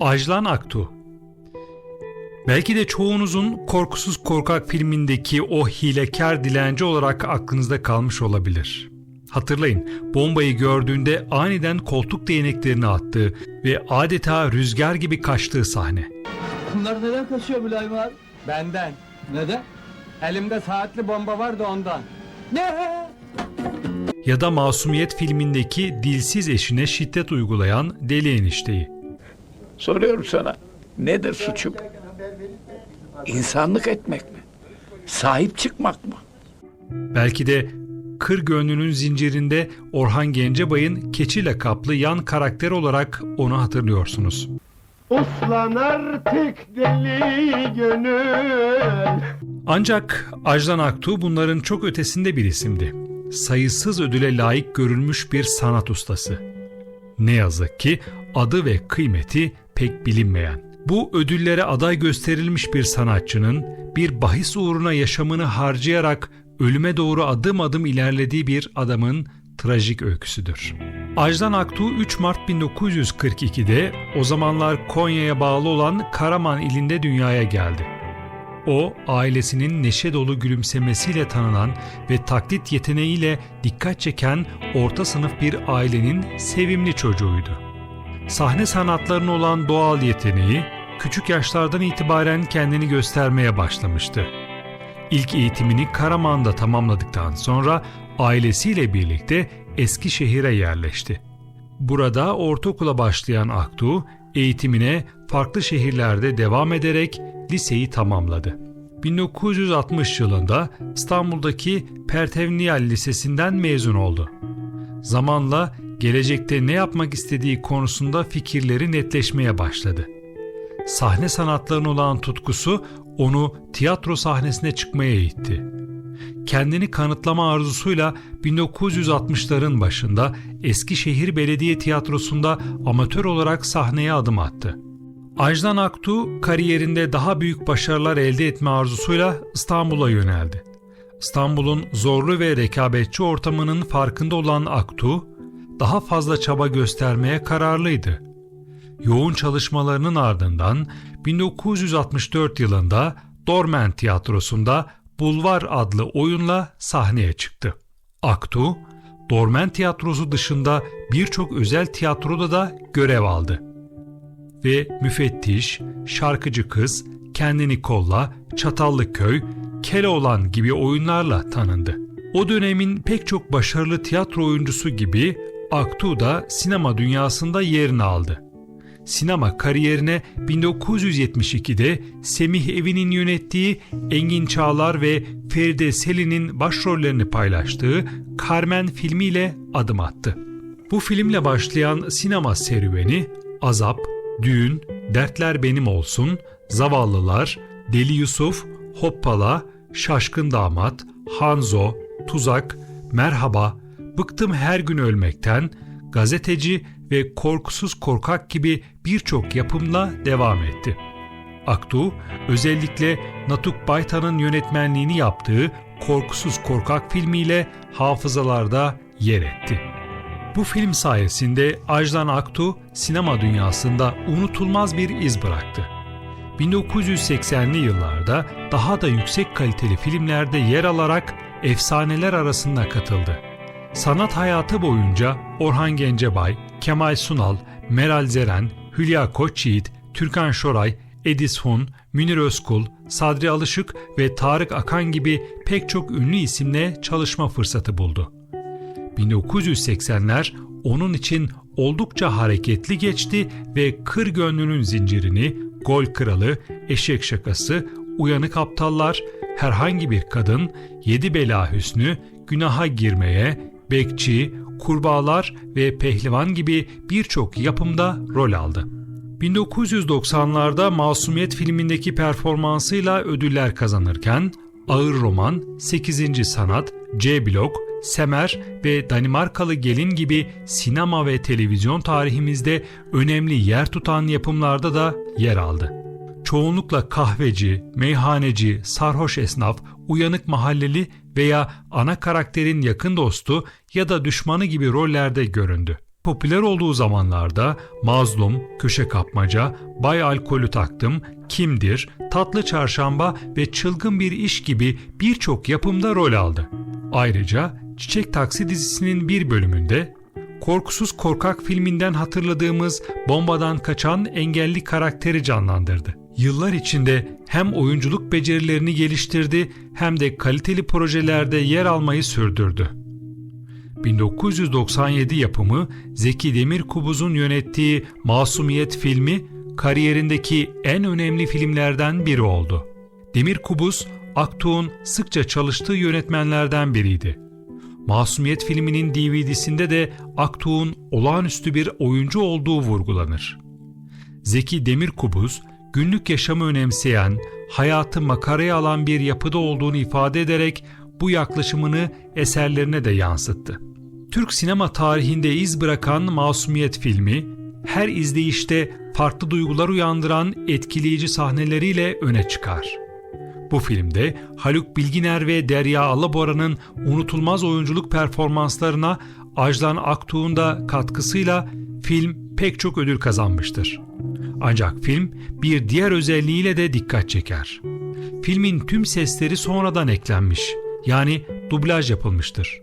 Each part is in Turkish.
Ajlan Aktu Belki de çoğunuzun Korkusuz Korkak filmindeki o hilekar dilenci olarak aklınızda kalmış olabilir. Hatırlayın, bombayı gördüğünde aniden koltuk değneklerini attığı ve adeta rüzgar gibi kaçtığı sahne. Bunlar neden kaçıyor Mülayim abi? Benden. Neden? Elimde saatli bomba var da ondan. Ne? Ya da Masumiyet filmindeki dilsiz eşine şiddet uygulayan deli enişteyi. Soruyorum sana. Nedir suçum? İnsanlık etmek mi? Sahip çıkmak mı? Belki de Kır Gönlü'nün zincirinde Orhan Gencebay'ın keçi lakaplı yan karakter olarak onu hatırlıyorsunuz. Uslan artık deli gönül Ancak Ajdan Aktu bunların çok ötesinde bir isimdi. Sayısız ödüle layık görülmüş bir sanat ustası. Ne yazık ki adı ve kıymeti pek bilinmeyen. Bu ödüllere aday gösterilmiş bir sanatçının bir bahis uğruna yaşamını harcayarak ölüme doğru adım adım ilerlediği bir adamın trajik öyküsüdür. Ajdan Aktu 3 Mart 1942'de o zamanlar Konya'ya bağlı olan Karaman ilinde dünyaya geldi. O, ailesinin neşe dolu gülümsemesiyle tanınan ve taklit yeteneğiyle dikkat çeken orta sınıf bir ailenin sevimli çocuğuydu. Sahne sanatlarına olan doğal yeteneği, küçük yaşlardan itibaren kendini göstermeye başlamıştı. İlk eğitimini Karaman'da tamamladıktan sonra ailesiyle birlikte Eskişehir'e yerleşti. Burada ortaokula başlayan Aktu, eğitimine farklı şehirlerde devam ederek liseyi tamamladı. 1960 yılında İstanbul'daki Pertevniyal Lisesi'nden mezun oldu. Zamanla gelecekte ne yapmak istediği konusunda fikirleri netleşmeye başladı. Sahne sanatlarına olan tutkusu onu tiyatro sahnesine çıkmaya itti. Kendini kanıtlama arzusuyla 1960'ların başında Eskişehir Belediye Tiyatrosu'nda amatör olarak sahneye adım attı. Ajdan Aktu kariyerinde daha büyük başarılar elde etme arzusuyla İstanbul'a yöneldi. İstanbul'un zorlu ve rekabetçi ortamının farkında olan Aktu, daha fazla çaba göstermeye kararlıydı. Yoğun çalışmalarının ardından 1964 yılında Dormen Tiyatrosu'nda Bulvar adlı oyunla sahneye çıktı. Aktu, Dormen Tiyatrosu dışında birçok özel tiyatroda da görev aldı. Ve Müfettiş, Şarkıcı Kız, Kendini Kolla, Çatallı Köy, Keloğlan gibi oyunlarla tanındı. O dönemin pek çok başarılı tiyatro oyuncusu gibi Aktu da sinema dünyasında yerini aldı. Sinema kariyerine 1972'de Semih Evi'nin yönettiği Engin Çağlar ve Feride Selin'in başrollerini paylaştığı Carmen filmiyle adım attı. Bu filmle başlayan sinema serüveni Azap, Düğün, Dertler Benim Olsun, Zavallılar, Deli Yusuf, Hoppala, Şaşkın Damat, Hanzo, Tuzak, Merhaba, Bıktım Her Gün Ölmekten, Gazeteci ve Korkusuz Korkak gibi birçok yapımla devam etti. Aktu özellikle Natuk Baytan'ın yönetmenliğini yaptığı Korkusuz Korkak filmiyle hafızalarda yer etti. Bu film sayesinde Ajdan Aktu sinema dünyasında unutulmaz bir iz bıraktı. 1980'li yıllarda daha da yüksek kaliteli filmlerde yer alarak efsaneler arasında katıldı. Sanat hayatı boyunca Orhan Gencebay, Kemal Sunal, Meral Zeren, Hülya Koçyiğit, Türkan Şoray, Edis Hun, Münir Özkul, Sadri Alışık ve Tarık Akan gibi pek çok ünlü isimle çalışma fırsatı buldu. 1980'ler onun için oldukça hareketli geçti ve Kır Gönlü'nün zincirini, Gol Kralı, Eşek Şakası, Uyanık Aptallar, Herhangi bir Kadın, Yedi Bela Hüsnü, Günaha Girmeye, Bekçi, Kurbağalar ve Pehlivan gibi birçok yapımda rol aldı. 1990'larda Masumiyet filmindeki performansıyla ödüller kazanırken Ağır Roman, 8. Sanat, C Blok, Semer ve Danimarkalı Gelin gibi sinema ve televizyon tarihimizde önemli yer tutan yapımlarda da yer aldı. Çoğunlukla kahveci, meyhaneci, sarhoş esnaf, uyanık mahalleli veya ana karakterin yakın dostu ya da düşmanı gibi rollerde göründü. popüler olduğu zamanlarda Mazlum, Köşe Kapmaca, Bay Alkolü Taktım, Kimdir, Tatlı Çarşamba ve Çılgın Bir İş gibi birçok yapımda rol aldı. Ayrıca Çiçek Taksi dizisinin bir bölümünde Korkusuz Korkak filminden hatırladığımız bombadan kaçan engelli karakteri canlandırdı. Yıllar içinde hem oyunculuk becerilerini geliştirdi hem de kaliteli projelerde yer almayı sürdürdü. 1997 yapımı Zeki Demirkubuz'un yönettiği Masumiyet filmi kariyerindeki en önemli filmlerden biri oldu. Demirkubuz, Aktuğ'un sıkça çalıştığı yönetmenlerden biriydi. Masumiyet filminin DVD'sinde de Aktuğ'un olağanüstü bir oyuncu olduğu vurgulanır. Zeki Demirkubuz, günlük yaşamı önemseyen, hayatı makaraya alan bir yapıda olduğunu ifade ederek bu yaklaşımını eserlerine de yansıttı. Türk sinema tarihinde iz bırakan Masumiyet filmi, her izleyişte farklı duygular uyandıran etkileyici sahneleriyle öne çıkar. Bu filmde Haluk Bilginer ve Derya Alabora'nın unutulmaz oyunculuk performanslarına Ajlan Aktuğ'un da katkısıyla film pek çok ödül kazanmıştır. Ancak film bir diğer özelliğiyle de dikkat çeker. Filmin tüm sesleri sonradan eklenmiş, yani dublaj yapılmıştır.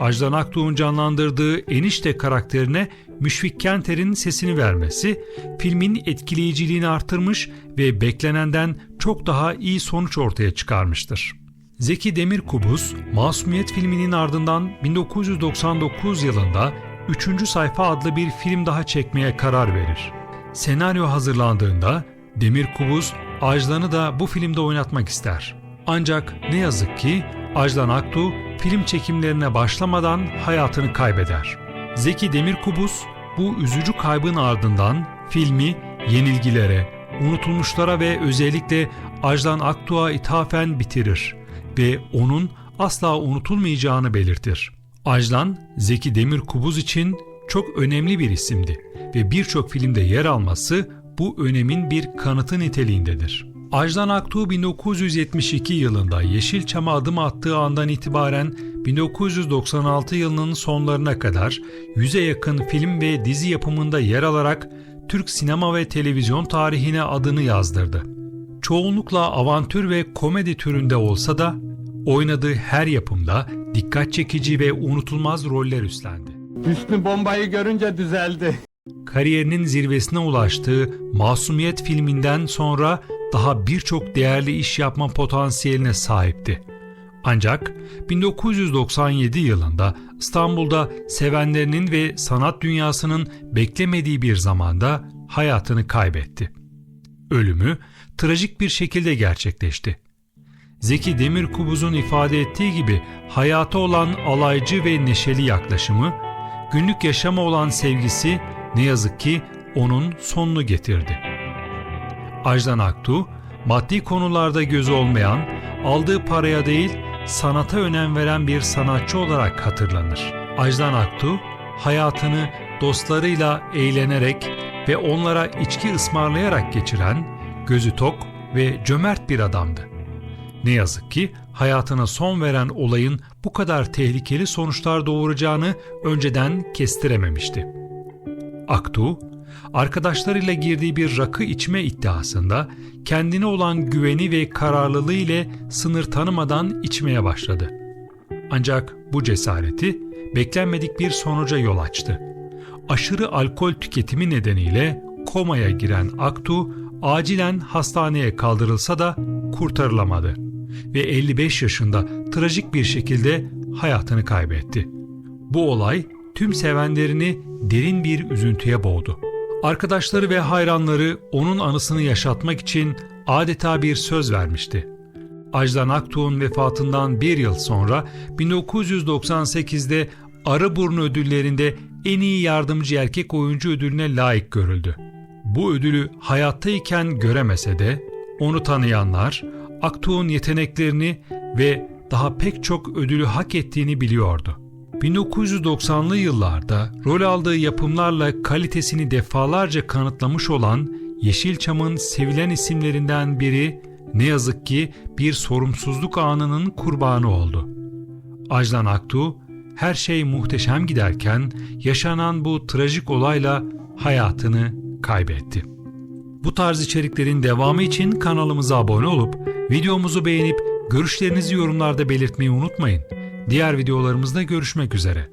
Ajdan Aktuğ'un canlandırdığı enişte karakterine Müşfik Kenter'in sesini vermesi filmin etkileyiciliğini artırmış ve beklenenden çok daha iyi sonuç ortaya çıkarmıştır. Zeki Demirkubuz, Masumiyet filminin ardından 1999 yılında 3. Sayfa adlı bir film daha çekmeye karar verir. Senaryo hazırlandığında Demirkubuz, Ajlan'ı da bu filmde oynatmak ister. Ancak ne yazık ki Ajlan Aktu film çekimlerine başlamadan hayatını kaybeder. Zeki Demirkubuz bu üzücü kaybın ardından filmi yenilgilere, unutulmuşlara ve özellikle Ajlan Aktu'ya ithafen bitirir ve onun asla unutulmayacağını belirtir. Ajlan, Zeki Demirkubuz için çok önemli bir isimdi ve birçok filmde yer alması bu önemin bir kanıtı niteliğindedir. Ajdan Aktuğ 1972 yılında Yeşilçam'a adım attığı andan itibaren 1996 yılının sonlarına kadar yüze yakın film ve dizi yapımında yer alarak Türk sinema ve televizyon tarihine adını yazdırdı. Çoğunlukla avantür ve komedi türünde olsa da oynadığı her yapımda dikkat çekici ve unutulmaz roller üstlendi. Hüsnü bombayı görünce düzeldi. kariyerinin zirvesine ulaştığı Masumiyet filminden sonra daha birçok değerli iş yapma potansiyeline sahipti. Ancak 1997 yılında İstanbul'da sevenlerinin ve sanat dünyasının beklemediği bir zamanda hayatını kaybetti. Ölümü trajik bir şekilde gerçekleşti. Zeki Demirkubuz'un ifade ettiği gibi hayata olan alaycı ve neşeli yaklaşımı, günlük yaşama olan sevgisi ne yazık ki onun sonunu getirdi. Ajdan Aktu, maddi konularda gözü olmayan, aldığı paraya değil sanata önem veren bir sanatçı olarak hatırlanır. Ajdan Aktu, hayatını dostlarıyla eğlenerek ve onlara içki ısmarlayarak geçiren, gözü tok ve cömert bir adamdı. Ne yazık ki hayatına son veren olayın bu kadar tehlikeli sonuçlar doğuracağını önceden kestirememişti. Aktu, arkadaşlarıyla girdiği bir rakı içme iddiasında kendine olan güveni ve kararlılığı ile sınır tanımadan içmeye başladı. Ancak bu cesareti beklenmedik bir sonuca yol açtı. Aşırı alkol tüketimi nedeniyle komaya giren Aktu acilen hastaneye kaldırılsa da kurtarılamadı ve 55 yaşında trajik bir şekilde hayatını kaybetti. Bu olay tüm sevenlerini derin bir üzüntüye boğdu. Arkadaşları ve hayranları onun anısını yaşatmak için adeta bir söz vermişti. Ajdan Aktuğ'un vefatından bir yıl sonra 1998'de Arıburnu ödüllerinde en iyi yardımcı erkek oyuncu ödülüne layık görüldü. Bu ödülü hayattayken göremese de onu tanıyanlar Aktuğ'un yeteneklerini ve daha pek çok ödülü hak ettiğini biliyordu. 1990'lı yıllarda rol aldığı yapımlarla kalitesini defalarca kanıtlamış olan Yeşilçam'ın sevilen isimlerinden biri ne yazık ki bir sorumsuzluk anının kurbanı oldu. Ajlan Aktu her şey muhteşem giderken yaşanan bu trajik olayla hayatını kaybetti. Bu tarz içeriklerin devamı için kanalımıza abone olup videomuzu beğenip görüşlerinizi yorumlarda belirtmeyi unutmayın. Diğer videolarımızda görüşmek üzere.